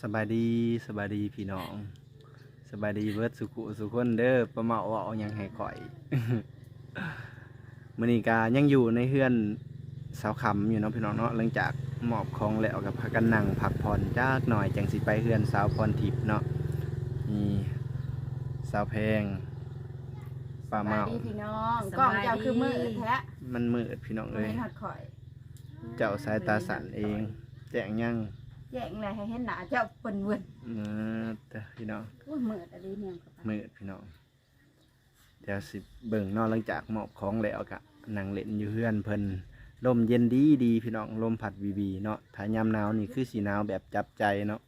สบายดีสบายดีพี่น้องสบายดีเบิร์ดสุขุสุขคนเด้อประเมาว่าเอาหยังให้ข่อยมื้อนี้กายังอยู่ในเฮือนสาวคำอยู่เนาะพี่น้องเนาะหลังจากหมอบของแล้วกับพากันนั่งพักผ่อนจักหน่อยจังสิไปเฮือนสาวพรทิพย์เนาะมีสาวแพงป้าเมาสบยดีพี่น้องสกล้องบายดีเจ้าคือมือแท้มันมืดพี่น้องไม่เอ้ยเห็นหอดข่อย เจ้าสายตาสั่นเอง แจ้งยัง แย่งอะไรให้เห็นหน้าเจ้าเปิ่นเวินเออแต่พี่น้องอุ้ยมืดอะไรเนี่ยเข้าไปมืดพี่น้องเดี๋ยวสิเบิ่งเนอกหลังจากหมอบของแล้วกะนั่งเล่นอยู่เฮือนเพิ่นลมเย็นดีดีพี่น้องลมพัดวีวีเนาะถ้ายามหนาวนี่คือสีหนาวแบบจับใจเนาะ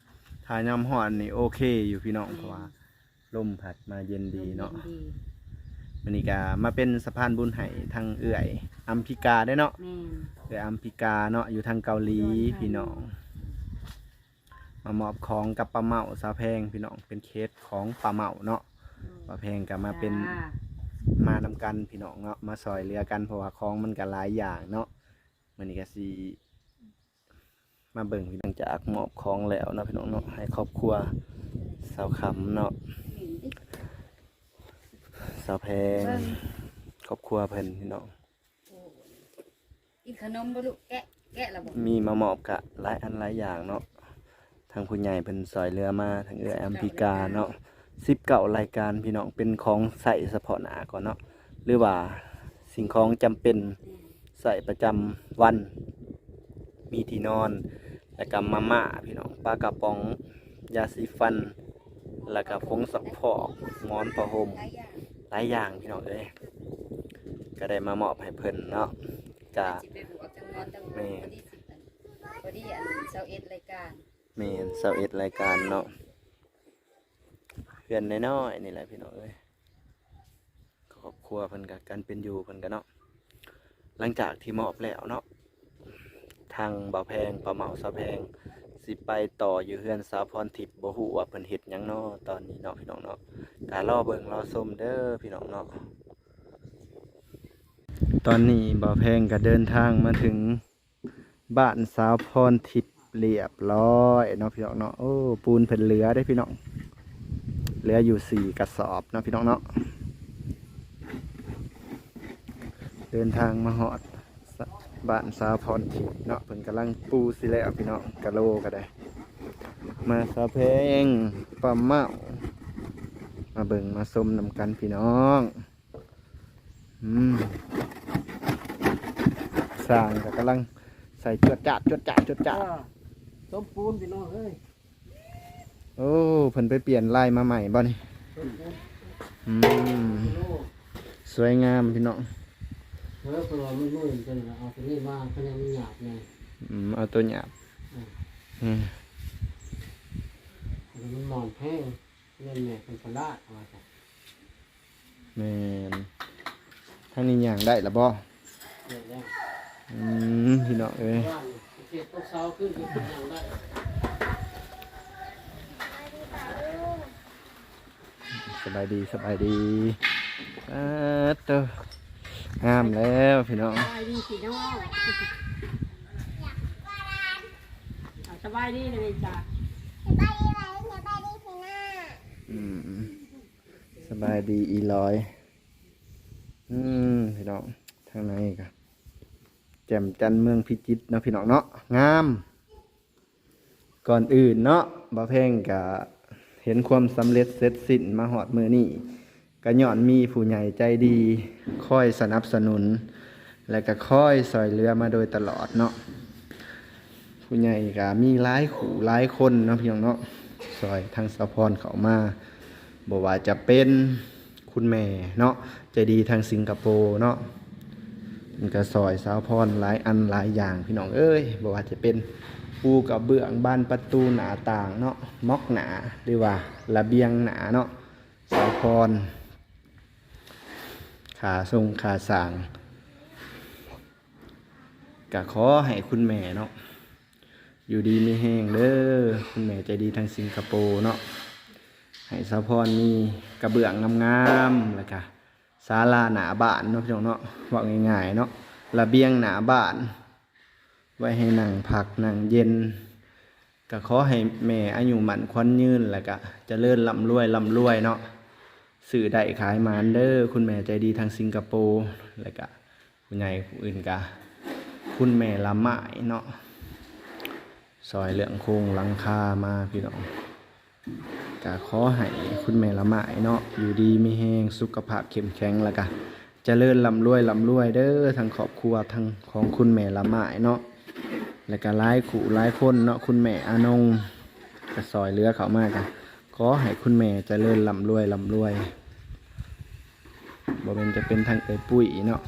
ถ้ายามร้อนนี่โอเคอยู่พี่น้องเพราะว่าลมพัดมาเย็นดีเนาะดีมันนี่กามาเป็นสะพานบุญให้ทางเอื่อยอัมพิกาได้เนาะแม่นเอื่อยอัมพิกาเนาะอยู่ทางเกาหลีพี่น้อง มามอบของกับปลาเมาสาวแพงพี่น้องเป็นเคสของปลาเมาเนาะปลาแพงก็มาเป็นจ้มานำกันพี่น้องเนาะมาซอยเรือกันเพราะว่าของมันก็หลายอย่างเนาะมันนี่ก็สิมาเบิ่งพี่น้องจากมอบของแล้วเนาะพี่น้องเนาะให้ครอบครัวสาวคำเนาะสาวแพงครอบครัวเพิ่นพี่น้องกินขนมบ่ลูกแกะแกะและบ่มีมามอบกะหลายอันหลายอย่างเนาะ ทางผู้ใหญ่เพิ่นซอยเรือมาทางเอื้อแอมพิกาเนาะสิบเก่ารายการพี่น้องเป็นของใส่เฉพาะหนาก่อนเนาะหรือว่าสิ่งของจำเป็นใส่ประจำวัน มีที่นอน แล้วก็มาม่าพี่น้องปลากระป๋องยาสีฟัน แล้วก็ผงซักฟอกหมอนผ้าห่ม หลายอย่างหลายอย่างพี่น้องเอ้ยก็ได้มามอบให้เพิ่นเนาะกะ สิไปบวกจังนอนจังแม่พอดีสิบอันพอดีอัน21รายการ เมนเสาเอ็ดรายการเนาะเพื่อนน้อยๆนี่แหละพี่น้องเอ้ยครอบครัวเพิ่นกับการเป็นอยู่เพิ่นกันเนาะหลังจากที่มอบแล้วเนาะทางบ่าวแพงปลาเหมาสาแพงสิไปต่ออยู่เฮือนสาวพรทิพย์บ่ฮู้ว่าเพิ่นเฮ็ดหยังเนาะตอนนี้เนาะพี่น้องเนาะการอเบิ่งรอชมเด้อพี่น้องเนาะตอนนี้บ่าวแพงก็เดินทางมาถึงบ้านสาวพรทิพย์ เรียบร้อยเนาะพี่น้องเนาะโอ้ปูนเพิ่นเหลือได้พี่น้องเหลืออยู่สี่กระสอบเนาะพี่น้องเนาะเดินทางมาฮอดบ้านสาพรทิพย์เนาะเพิ่นกำลังปูสิแล้วพี่น้องกะโลก็ได้ มาสาเพงปลาเมามาเบิ่งมาชมนำกันพี่น้องอืมสร้างก็กำลังใส่จวดจัดจวดจัดจวดจัด ต้มปูนพี่น้องเอ้ยโอ้เพิ่นไปเปลี่ยนลายมาใหม่บ่นี่ต้มปูนอืมกิโลสวยงามพี่น้องเฮ้ยคนเราไม่นุ่ยจังเลยเอาตัวนี้มาคะแนนมันหยาบไงอืมเอาตัวหยาบอืมอันนี้มันหมอนแห้งเล่นแม่เป็นพลาดเอามาจ้ะแม่นทางนี้ย่างได้ละบ่เล่นแล้วอืมพี่น้องเอ้ยว่านเก็บตกเสาขึ้นก็ขึ้นอย่างได้สบายดีสบายดีอ่าเตองามแล้วพี่น้อง สบายดีพี่น้องเอาสบายดีเลยจ้ะอืมสบายดีอีร้อย อืมพี่น้องทางในก็ แจ่มจันทร์เมืองพิจิตรเนาะพี่น้องเนาะงาม ก่อนอื่นเนาะบ่าเพ่งก็เห็นความสำเร็จเสร็จสิ้นมาหอดมือนี่ก็ย้อนมีผู้ใหญ่ใจดีคอยสนับสนุน และก็คอยสอยเรือมาโดยตลอดเนาะผู้ใหญ่ก็มีหลายขู่หลายคนเนาะพี่น้องเนาะซอยทางสะพรเขามาบอกว่าจะเป็นคุณแม่เนาะใจดีทางสิงคโปร์เนาะ มันก็ซอยสาวพรหลายอันหลายอย่างพี่น้องเอ้ยบอกว่าจะเป็นปูกับเบื้องบานประตูหนาต่างเนาะมอกหนาหรือว่าระเบียงหนาเนาะสาวพรขาทรงขาสางก็ขอให้คุณแม่เนาะอยู่ดีมีแห้งเด้อคุณแม่ใจดีทางสิงคโปร์เนาะให้สาวพรมีกระเบื้องงามๆแล้วก็ ศาลาหนาบ้านเนาะพี่น้องเนาะว่าง่ายๆเนาะระเบียงหนาบ้าน ไว้ให้นั่งพักนั่งเย็นก็ขอให้แม่อายุหมันควันยืนแล้วก็จะเลื่อนร่ำรวยร่ำรวยเนาะสื่อได้ขายมานเด้อคุณแม่ใจดีทางสิงคโปร์แล้วก็คุณยายผู้อื่นก็คุณแม่ละไม้เนาะซอยเหลืองโคงหลังคามาพี่น้อง ก็ขอให้คุณแม่ละไม้เนาะอยู่ดีมีแหงสุขภาพเข้มแข็งแล้วก็เจริญร่ำรวยร่ำรวยเด้อทั้งครอบครัวทั้งของคุณแม่ละไม้เนาะแล้วก็หลายขู่หลายคนเนาะคุณแม่อานงก็ซอยเหลือเขามากอะขอให้คุณแม่เจริญร่ำรวยร่ำรวยบ่เป็นจะเป็นทางเอ้ยปุ้ยเนาะ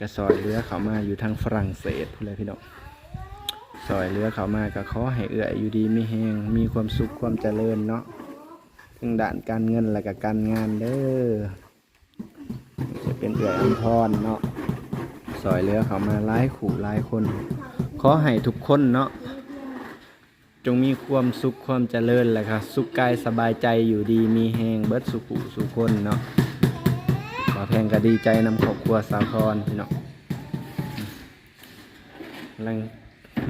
ก็ซอยเหลือเขามาอยู่ทางฝรั่งเศสพูดเลยพี่น้อง ซอยเหลือเขามาก็ขอให้เอื้อยอยู่ดีมีแหงมีความสุขความเจริญเนาะทั้งด้านการเงินและก็การงานเด้อจะเป็นเอื้อยอัมพรเนาะซอยเหลือเขามาหลายขู่หลายคน ขอให้ทุกคนเนาะจงมีความสุขความเจริญแหละครับสุขกายสบายใจอยู่ดีมีแหงเบิดสุขุสุขคนเนาะขอแพงก็ดีใจนำครอบครัวสาครพี่น้องกำลัง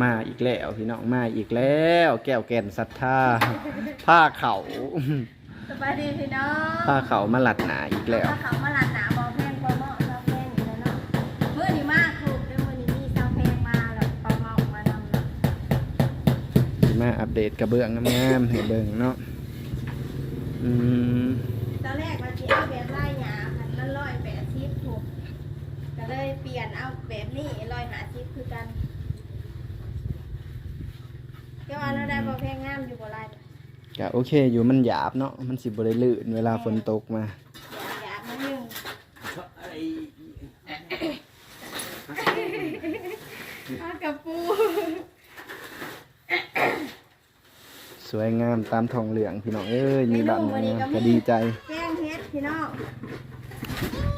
มาอีกแล้วพี่น้องมาอีกแล้ว แก้วแก่นศรัทธาผ้าเขาสบายดีพี่น้องผ้าเขามาหลัดหนาอีกแล้วถ้าเขามาหลานหนาบอแพงบอเหมาะเซาแพงอยู่แล้วเนาะเมื่อนี้มากครูเดี๋ยวมื่อนี้มีเซาแพงมาแล้วปลาเมามานำเนาะมาอัปเดตกระเบื้องงามๆให้เบิ่งเนาะอืมตอนแรกเราจะเอาแบบไล่หยาพันละร้อยแปดสิบถูกก็เลยเปลี่ยนเอาแบบนี้ร้อยหาสิบคือกัน ก็ว่าเราได้บอแพงงามอยู่บ่ไรก็โอเคอยู่มันหยาบเนาะมันสิบ่ได้ลื่นเวลาฝนตกมาอยากมาหนึ่งเอากระปูสวยงามตามทองเหลืองพี่น้องเอ้ยมีบ้านงามก็ดีใจ แกงเฮ็ดพี่น้อง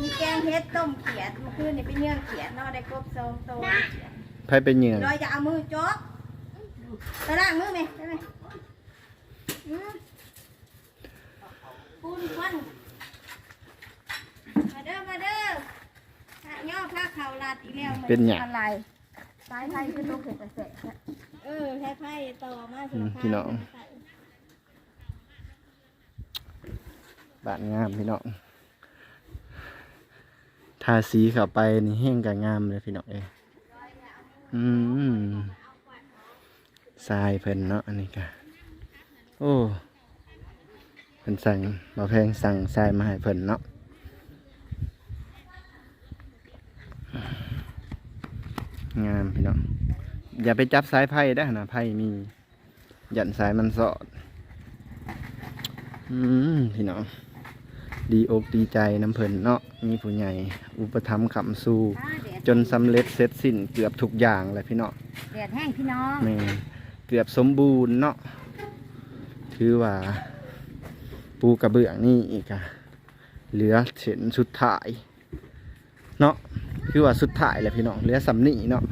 มีแกงเฮ็ดต้มเขียดเมื่อคืนนี่เป็นเนื้อเขียดเนาะได้กบสองตัวไผเป็นเหยื่อเราจะเอามือจ๊อก ไปล้างมือไหมได้ไหมอืมปูนควันมาเด้อมาเด้อผ้าย่อผ้าขาวลาดอีกแล้วมัเป็นหยังอะไรสายไฟคือตัวเผ็ดแต่เสะเออสายไฟต่อมาสุอืดมพี่น้อง บ้านงามพี่น้องทาสีเข้าไปนี่แห้งก็งามเลยพี่น้องเอ้ยอืม ทรายเพิ่นเนาะอันนี้ก็โอ้เพิ่นสั่งบ่แพงสั่งทรายมาให้เพิ่นเนาะงามพี่น้องอย่าไปจับสายไพ่ได้อนะไพ่มีหยันสายมันสอดอืมพี่น้องดีอกดีใจน้ำเพิ่นเนาะมีผู้ใหญ่ อุปถัมภ์ขำสู้จนสำเร็จเสร็จสิ้นเกือบทุกอย่างเลยพี่น้องแดดแห้งพี่น้องแม่น เกือบสมบูรณ์เนาะถือว่า ปูกระเบื้องนี่อีกอะเหลือเส้นสุดท้ายเนาะคือว่าสุดท้ายแหละพี่น้องเหลือสำนีเนาะ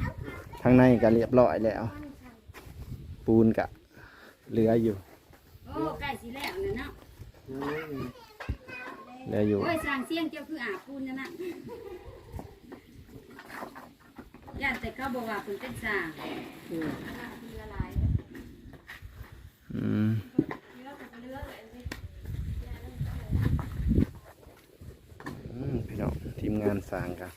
ทางในก็เรียบร้อยแล้ว ปูนกะเหลืออยู่โอ้ใกล้สิแล้วเนี่ยเนาะเหลืออยู่โอ้ยสร้างเสียงเจ้าคืออาบปูนนั่นน่ะย่านแต่เขาบอกว่าเพิ่นเป็นสร้าง อืมอืมพี่น้อ งานสางกัน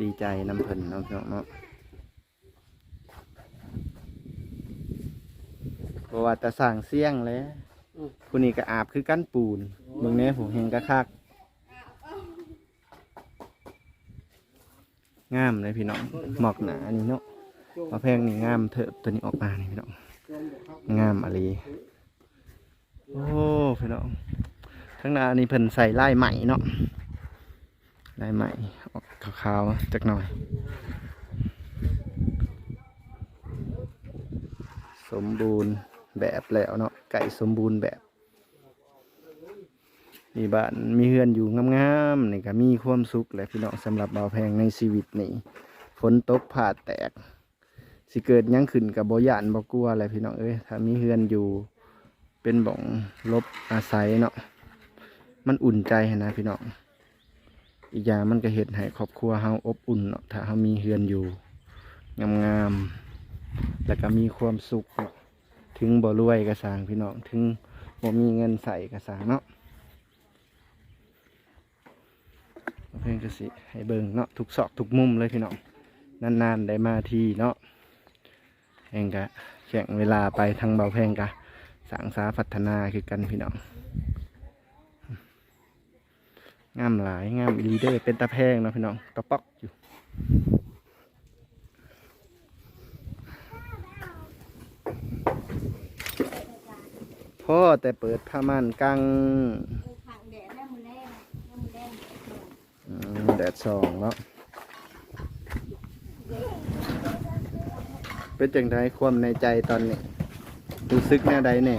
ดีใจน้ำเพิ่นเนาะพี่น้องเนาะเพราะว่าแต่สร้างเสี่ยงเลยผู้นี้ก็อาบคือกั้นปูนเบิ่งนี้ผมเห็นกระคักงามเลยพี่น้องหมอกหนานี่เนาะมะแพงนี่งามเถอะตัวนี้ออกมานี่พี่น้องงามอะไรโอ้พี่น้อง ทั้างหน้านี่เพิ่นใส่ลายใหม่เนาะลายใหม่ออกขาวๆจักหน่อย สมบูรณ์แบบแล้วเนาะไก่สมบูรณ์แบบมีบ้านมีเฮือนอยู่งามๆนี่ก็มีความสุขแหละพี่น้องสำหรับเบาแพงในชีวิตนี่ฝนตกผ่าแตก สิเกิดยังขึ้นกับบ่ยานบ่กลัวอะไรพี่น้องเอ้ยถ้ามีเฮือนอยู่เป็นบ่องลบอาศัยเนาะ มันอุ่นใจนะพี่น้องอีกอย่างมันก็เฮ็ดให้ครอบครัวเฮาอบอุ่นเนาะถ้าเฮามีเฮือนอยู่งามๆแล้วก็มีความสุขเนาะถึงบ่รวยก็สางพี่น้องถึงบ่มีเงินใส่ก็สางเนาะเพิ่นก็สิให้เบิ่งเนาะทุกซอกทุกมุมเลยพี่น้องนานๆได้มาทีเนาะแห่งก็แข่งเวลาไปทางเบาแพงกะสร้างสาพัฒนาคือกันพี่น้อง งามหลายงามอีหลีเดอร์เป็นตาแพงนะพี่น้องกระป๊อกอยู่พ่อแต่เปิดผ้าม่านกังงแดดแม่มืองแม่มือแรงอืมแดดส่องเนาะเป็นจังไดความในใจตอนนี้รู้สึกแนวใดแน่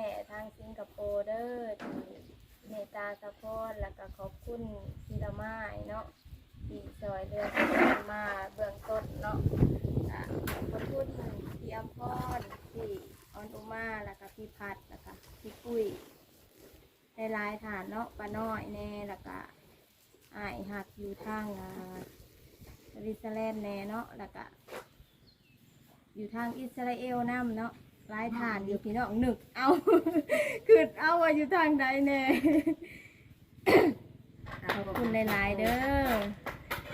ม่ทางสิงคโปร์เด้อที่เมตตาสะพอนแล้วก็ขอบคุณศิลไม้เนาะที่ซอยเรือพอนมาเบื้องต้นเนาะขอบคุณพี่อภพรพี่ออนอุมาแล้วก็พี่พัดแล้วก็พี่ปุ้ยในลายฐานเนาะป้าน้อยแน่แล้วก็อ้ายหักอยู่ทางอ่าสวิตเซอร์แลนด์แน่เนาะแล้วก็อยู่ทางอิสราเอลน้ำเนาะ รายฐานอยู่พี่น้องหนึกเอา คือเอาว่าอยู่ทางใดแน่ขอบคุณหลายๆเด้อ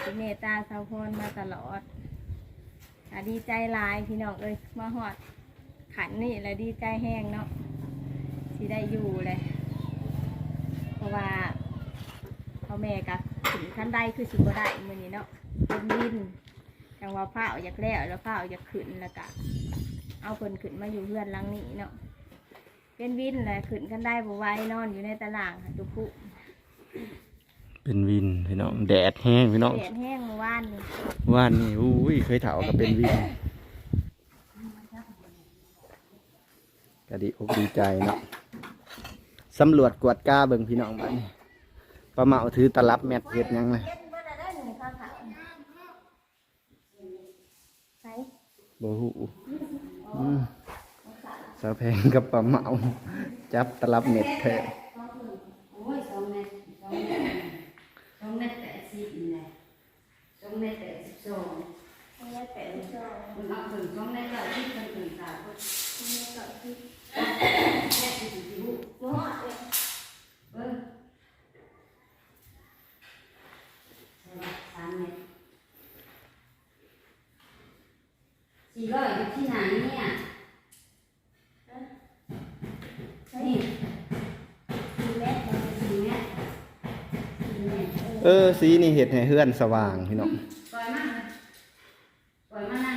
ที่เมตตาสาวพรมาตลอดดีใจหลายพี่น้องเอ้ยมาหอดขันนี่แหละดีใจแห้งเนาะสิได้อยู่เลย เพราะว่าพ่อแม่กับถึงขั้นได้คือสิบ่ได้มือนี้เนาะเป็นวินจังว่าผ้าเอาอยากแล้วแล้วผ้าเอาอยากขึ้นแล้วก็ เอาคนขึ้นมาอยู่เพื่อนหลังนี้เนาะเป็นวินแหละขึ้นกันได้บ่ไหว้นอนอยู่ในตารางค่ะทุกผู้เป็นวินพี่น้องแดดแห้งพี่น้องแดดแห้งเมื่อวานนี่ว่านนี่อุ้ยเคยเถากับเป็นวินก็ดีอกดีใจเนาะสำรวจกวดกาเบิ่งพี่น้องบ้านนี้ปลาเหมาถือตลับแมทเฮ็ดหยังเลยเย็นบ่ได้ได้ห นึ่งข้าวขาวใส่บ่ฮู้อืมสาวแพงกับปลาเหมา จับตลับเม็ดแท้โอ้ยสองเมตรสองเมตรสองเมตรแปดสิบนี่แหละสองเมตรแปดสิบสองไม่ได้แปะช่องมันเอาถึงสองเมตรแล้วที่คนถึงสามคน ไม่ได้ก่อนที่ แค่สี่สิบลูก บ่ฮอดเลย เออใช่ไหมสามเมตรสี่ร้อยอยู่ที่ไหนเนี่ยนี่ สี่เมตร สี่เมตรสี่ เออ สีนี่เห็ดให้เฮือนสว่างพี่น้องปล่อยมันปล่อยมันนั่น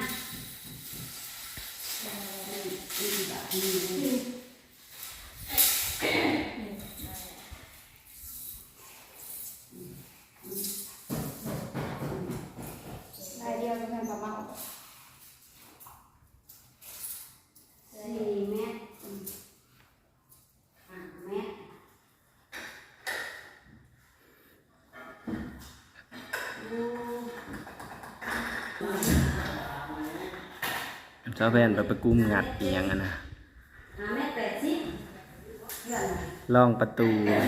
ลายเดียวจะทำประมาณ สี่เมตรห้าเมตร สาวแพนไปประกุมงัดเอียงอะนะห้าเมตรแปดสิบเพื่อนลองประตูหอม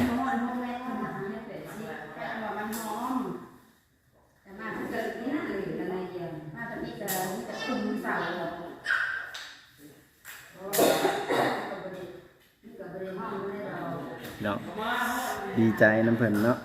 หอมเนาะอยู่กันในเดียวมาตอนนี้จะจะคุมเสาโอ้ก็บริก็บริห้องดีใจน้ำเพิ่นเนาะ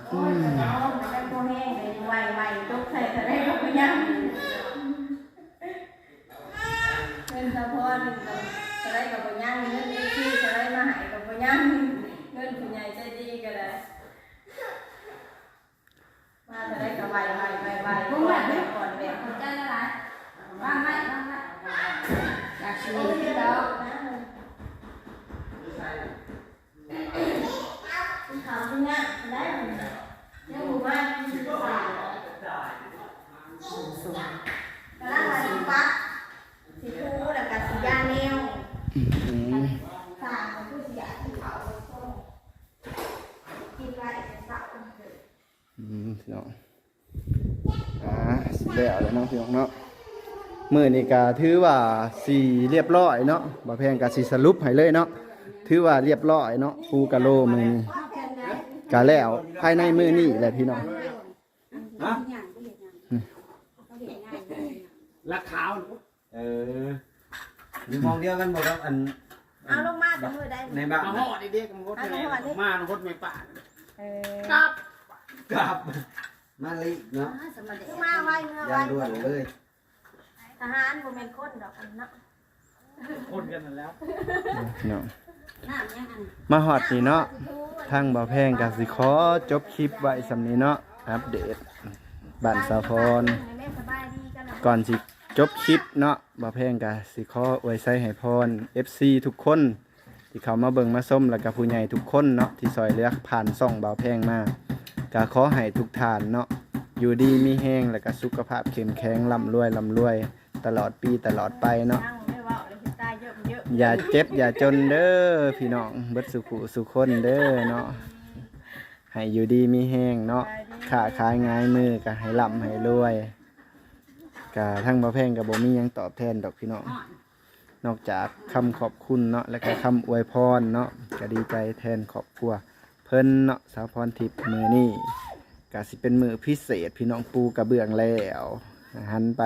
ไหวไหวไหวไหวมึงแบบไม่ก่อนแบบหัวใจละลายว่างไหมว่างไหมอยากชิมแล้วคุณถามคุณแม่ได้ไหมยังหมู่บ้านคุณสายสูงสูงแล้วมาดูปั๊บสีฟูแล้วก็สียาแนว เนาะพี่น้องเนาะมื้อนี้ก็ถือว่าสิเรียบร้อยเนาะบ่แพงก็สิสรุปให้เลยเนาะถือว่าเรียบร้อยเนาะปูกะโลมื้อนี้ก็แล้วภายในมื้อนี้แหละพี่น้องฮะอย่างก็เห็นอย่างเขาเห็นง่ายเลยลักขาวเอออยู่มองเดียวกันหมดแล้วอันเอาลงมาแต่มือได้ในบ้านมาหอดเด็กๆมันรถแม่มาหถไม่ป่านเออกับกับ มาลิเนาะสมัยเด็กคือมาไว้เมื่อยัไว้นด่วนเลยทหารบ่แม่นคนดอกอันเนาะคนกันนั่นแล้วพี่น้องน้ำยังอันมาฮอดนี่เนาะทางบ่แพงก็สิขอจบคลิปไว้สำนี้เนาะอัปเดตบ้านสาพรแม่สบายดีกันล่ะก่อนสิจบคลิปเนาะบ่แพงกะสิขออวยใส่ให้พร FC ทุกคนที่เขามาเบิ่งมาส้มแล้วก็ผู้ใหญ่ทุกคนเนาะที่ซอยเหลือกผ่านซ่องบ่าวแพงมา ก็ขอให้ทุกท่านเนาะอยู่ดีมีแห้งแล้วก็สุขภาพเข้มแข็งร่ำรวยร่ำรวย ตลอดปีตลอดไปเนาะ นั่งไม่เว่าเลยสิตาเยอะเยอะอย่าเจ็บอย่าจนเด้อพี่น้องเบิดสุขุสุคนเด้อเนาะให้อยู่ดีมีแห้งเนาะค้าขายง่ายมือก็ให้ร่ำให้รวยก็ทั้งบ่แพงก็บ่มีหยังตอบแทนดอกพี่น้องนอกจากคำขอบคุณเนาะแล้วก็คำอวยพรเนาะก็ดีใจแทนครอบครัว เพิ่นเนาะสาวพรทิพย์มือนี่ก็สิเป็นมือพิเศษ พี่น้องปูกระเบื้องแล้วหันไป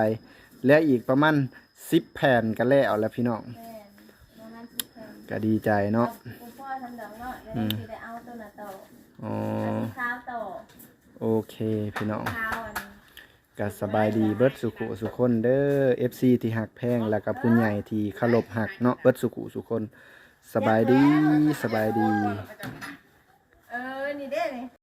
เหลืออีกประมาณ10แผ่นก็แล้วแล้วพี่น้องแม่นประมาณสิบแผ่นก็ดีใจเนาะคุณพ่อทำดอกเนาะเดี๋ยวสิได้เอาตัวน่ะต่ออ๋อเอาที่ข้าวต่อโอเคพี่น้องข้าวอันก็สบายดีเบิดสุขุสุคนเด้อ FC ที่หักแพงแล้วก็ผู้ใหญ่ที่เคารพหักเนาะเบิดสุขุสุคนสบายดีสบายดีเออ นี่เด้นี่